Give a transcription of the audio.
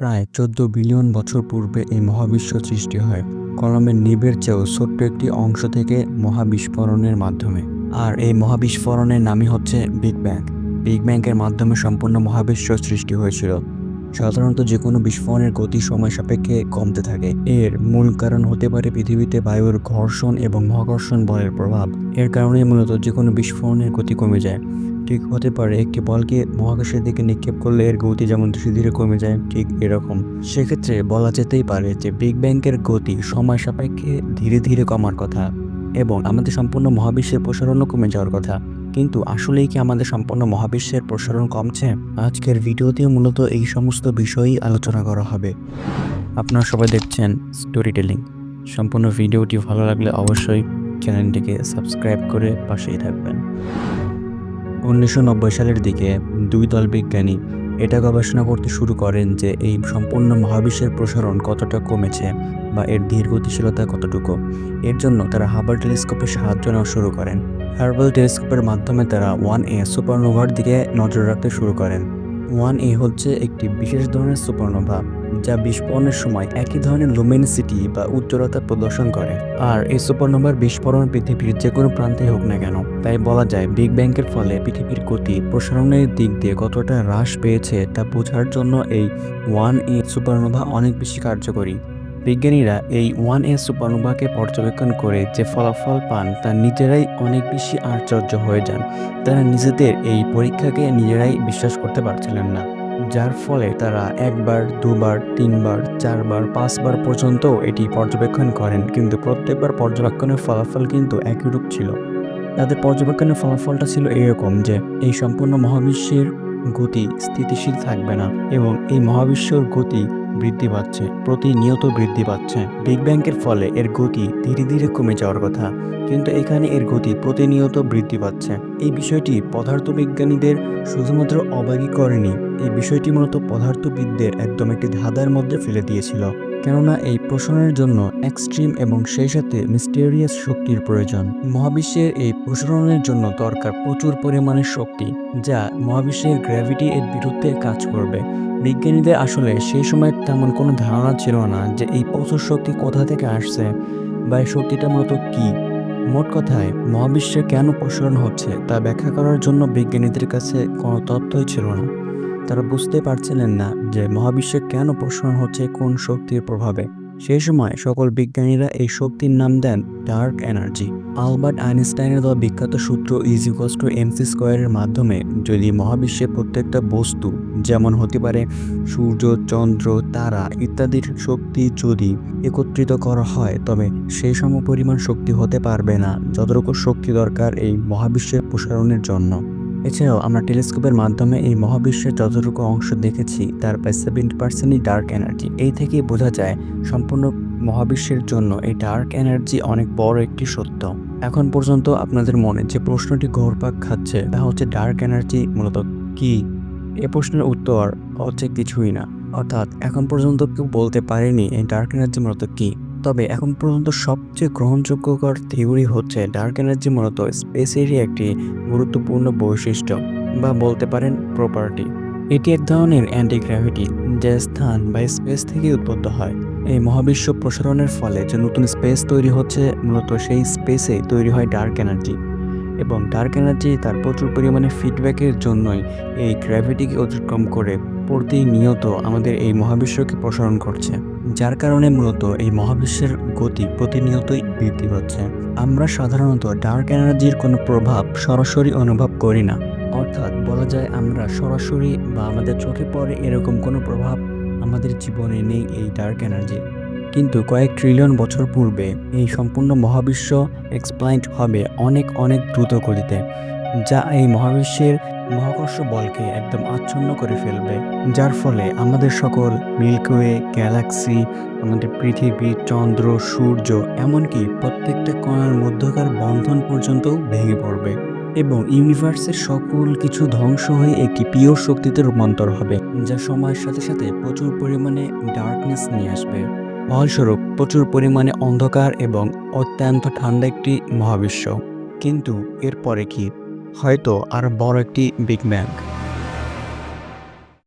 প্রায় চোদ্দ বিলিয়ন বছর পূর্বে এই মহাবিশ্ব সৃষ্টি হয়। কলমের নিবের চেয়েও ছোট্ট একটি অংশ থেকে মহাবিস্ফোরণের মাধ্যমে। আর এই মহাবিস্ফোরণের নামই হচ্ছে বিগ ব্যাং। বিগ ব্যাংকের মাধ্যমে সম্পূর্ণ মহাবিশ্ব সৃষ্টি হয়েছিল। সাধারণত যে কোনো বিস্ফোরণের গতি সময় সাপেক্ষে কমতে থাকে। এর মূল কারণ হতে পারে পৃথিবীতে বায়ুর ঘর্ষণ এবং মহাকর্ষণ বলের প্রভাব। এর কারণে মূলত যে কোনো বিস্ফোরণের গতি কমে যায়। ঠিক হতে পারে একটি বলকে মহাকাশের দিকে নিক্ষেপ করলে এর গতি যেমন ধীরে ধীরে কমে যায়, ঠিক এরকম। সেক্ষেত্রে বলা যেতেই পারে যে বিগ ব্যাংকের গতি সময় সাপেক্ষে ধীরে ধীরে কমার কথা এবং আমাদের সম্পূর্ণ মহাবিশ্বের প্রসারণও কমে যাওয়ার কথা। কিন্তু আসলেই কি আমাদের সম্পূর্ণ মহাবিশ্বের প্রসারণ কমছে? আজকের ভিডিওতে মূলত এই সমস্ত বিষয়ই আলোচনা করা হবে। আপনারা সবাই দেখছেন স্টোরি টেলিং সম্পূর্ণ ভিডিওটি ভালো লাগলে অবশ্যই চ্যানেলটিকে সাবস্ক্রাইব করে পাশেই থাকবেন। উনিশশো নব্বই সালের দিকে দুই দল বিজ্ঞানী এটা গবেষণা করতে শুরু করেন যে এই সম্পূর্ণ মহাবিশ্বের প্রসারণ কতটা কমেছে বা এর ধীর গতিশীলতা কতটুকু। এর জন্য তারা হার্বাল টেলিস্কোপের সাহায্য নেওয়া শুরু করেন। হার্বাল টেলিস্কোপের মাধ্যমে তারা ওয়ান এ সুপারনোভার দিকে নজর রাখতে শুরু করেন। ওয়ান এ হচ্ছে একটি বিশেষ ধরনের সুপারনোভা যা বিস্ফোরণের সময় একই ধরনের লুমিনিসিটি বা উজ্জ্বলতা প্রদর্শন করে। আর এই সুপারনোভার বিস্ফোরণ পৃথিবীর যে কোনো প্রান্তে হোক না কেন, তাই বলা যায় বিগ ব্যাংকের ফলে পৃথিবীর গতি প্রসারণের দিক দিয়ে কতটা হ্রাস পেয়েছে তা বোঝার জন্য এই ওয়ান এ সুপারনোভা অনেক বেশি কার্যকরী। বিজ্ঞানীরা এই ওয়ান এ সুপারনোভাকে পর্যবেক্ষণ করে যে ফলাফল পান, তা নিজেরাই অনেক বেশি আশ্চর্য হয়ে যান। তারা নিজেদের এই পরীক্ষাকে নিজেরাই বিশ্বাস করতে পারছিলেন না, যার ফলে তারা একবার, দুবার, তিনবার, চারবার, পাঁচবার পর্যন্ত এটি পর্যবেক্ষণ করেন, কিন্তু প্রত্যেকবার পর্যবেক্ষণের ফলাফল কিন্তু একইরূপ ছিল। তাদের পর্যবেক্ষণের ফলাফলটা ছিল এরকম যে, এই সম্পূর্ণ মহাবিশ্বের গতি স্থিতিশীল থাকবে না এবং এই মহাবিশ্বর গতি বৃদ্ধি পাচ্ছে, প্রতিনিয়ত বৃদ্ধি পাচ্ছে। বিগ ব্যাংকের ফলে এর গতি ধীরে ধীরে কমে যাওয়ার কথা। কিন্তু এখানে এর গতি প্রতিনিয়ত বৃদ্ধি পাচ্ছে। এই বিষয়টি পদার্থবিজ্ঞানীদের শুধুমাত্র অবাকই করেনি। এই বিষয়টি মূলত পদার্থবিদদের একদম একটি ধাঁধার মধ্যে ফেলে দিয়েছিল। কেননা এই প্রসারণের জন্য এক্সট্রিম এবং সেই সাথে মিস্টেরিয়াস শক্তির প্রয়োজন। মহাবিশ্বের এই প্রসারণের জন্য দরকার প্রচুর পরিমাণের শক্তি, যা মহাবিশ্বের গ্র্যাভিটি এর বিরুদ্ধে কাজ করবে। বিজ্ঞানীদের আসলে সেই সময় তেমন কোনো ধারণা ছিল না যে এই প্রচুর শক্তি কোথা থেকে আসছে বা এই শক্তিটা মূলত কী। মোট কথায়, মহাবিশ্বে কেন প্রসারণ হচ্ছে তা ব্যাখ্যা করার জন্য বিজ্ঞানীদের কাছে কোনো তথ্যই ছিল না। তারা বুঝতে পারছিলেন না যে মহাবিশ্বে কেন প্রসারণ হচ্ছে কোন শক্তির প্রভাবে। সেই সময় সকল বিজ্ঞানীরা এই শক্তির নাম দেন ডার্ক এনার্জি। আলবার্ট আইনস্টাইনের দেওয়া বিখ্যাত সূত্র ইজ টু এমসি স্কোয়ারের মাধ্যমে যদি মহাবিশ্বে প্রত্যেকটা বস্তু, যেমন হতে পারে সূর্য, চন্দ্র, তারা ইত্যাদির শক্তি যদি একত্রিত করা হয়, তবে সেই সম পরিমাণ শক্তি হতে পারবে না, যতটুকু শক্তি দরকার এই মহাবিশ্বের প্রসারণের জন্য। এছাড়াও আমরা টেলিস্কোপের মাধ্যমে এই মহাবিশ্বের যতটুকু অংশ দেখেছি, তার প্রায় সেভেন্টি পার্সেন্টই ডার্ক এনার্জি এই থেকেই বোঝা যায়, সম্পূর্ণ মহাবিশ্বের জন্য এই ডার্ক এনার্জি অনেক বড় একটি সত্য। এখন পর্যন্ত আপনাদের মনে যে প্রশ্নটি ঘোরপাক খাচ্ছে, তা হচ্ছে ডার্ক এনার্জি মূলত কি? এ প্রশ্নের উত্তর হচ্ছে কিছুই না। অর্থাৎ এখন পর্যন্ত কেউ বলতে পারেনি এই ডার্ক এনার্জি মূলত কি। তবে এখন পর্যন্ত সবচেয়ে গ্রহণযোগ্যকর থিওরি হচ্ছে ডার্ক এনার্জি মূলত স্পেসেরই একটি গুরুত্বপূর্ণ বৈশিষ্ট্য বা বলতে পারেন প্রপার্টি এটি এক ধরনের অ্যান্টি গ্র্যাভিটি যা স্থান বা স্পেস থেকে উৎপন্ন হয়। এই মহাবিশ্ব প্রসারণের ফলে যে নতুন স্পেস তৈরি হচ্ছে, মূলত সেই স্পেসে তৈরি হয় ডার্ক এনার্জি এবং ডার্ক এনার্জি তার প্রচুর পরিমাণে ফিডব্যাকের জন্যই এই গ্র্যাভিটিকে অতিক্রম করে প্রতিনিয়ত আমাদের এই মহাবিশ্বকে প্রসারণ করছে। যার কারণে মূলত এই মহাবিশ্বের গতি প্রতিনিয়তই বৃদ্ধি পাচ্ছে। আমরা সাধারণত ডার্ক এনার্জির কোনো প্রভাব সরাসরি অনুভব করি না। অর্থাৎ বলা যায় আমরা সরাসরি বা আমাদের চোখে পড়ে এরকম কোনো প্রভাব আমাদের জীবনে নেই এই ডার্ক এনার্জি কিন্তু কয়েক ট্রিলিয়ন বছর পূর্বে এই সম্পূর্ণ মহাবিশ্ব এক্সপ্লাইন্ট হবে অনেক অনেক দ্রুত গতিতে। যা এই মহাবিশ্বের মহাকর্ষ বলকে একদম আচ্ছন্ন করে ফেলবে। যার ফলে আমাদের সকল মিল্কওয়ে, গ্যালাক্সি, আমাদের পৃথিবী, চন্দ্র, সূর্য, এমনকি প্রত্যেকটা কণার মধ্যকার বন্ধন পর্যন্ত ভেঙে পড়বে এবং ইউনিভার্সের সকল কিছু ধ্বংস হয়ে একটি পিওর শক্তিতে রূপান্তর হবে, যা সময়ের সাথে সাথে প্রচুর পরিমাণে ডার্কনেস নিয়ে আসবে। ফলস্বরূপ, প্রচুর পরিমাণে অন্ধকার এবং অত্যন্ত ঠান্ডা একটি মহাবিশ্ব। কিন্তু এরপরে কি? হয়তো আর বড় একটি বিগ ব্যাং।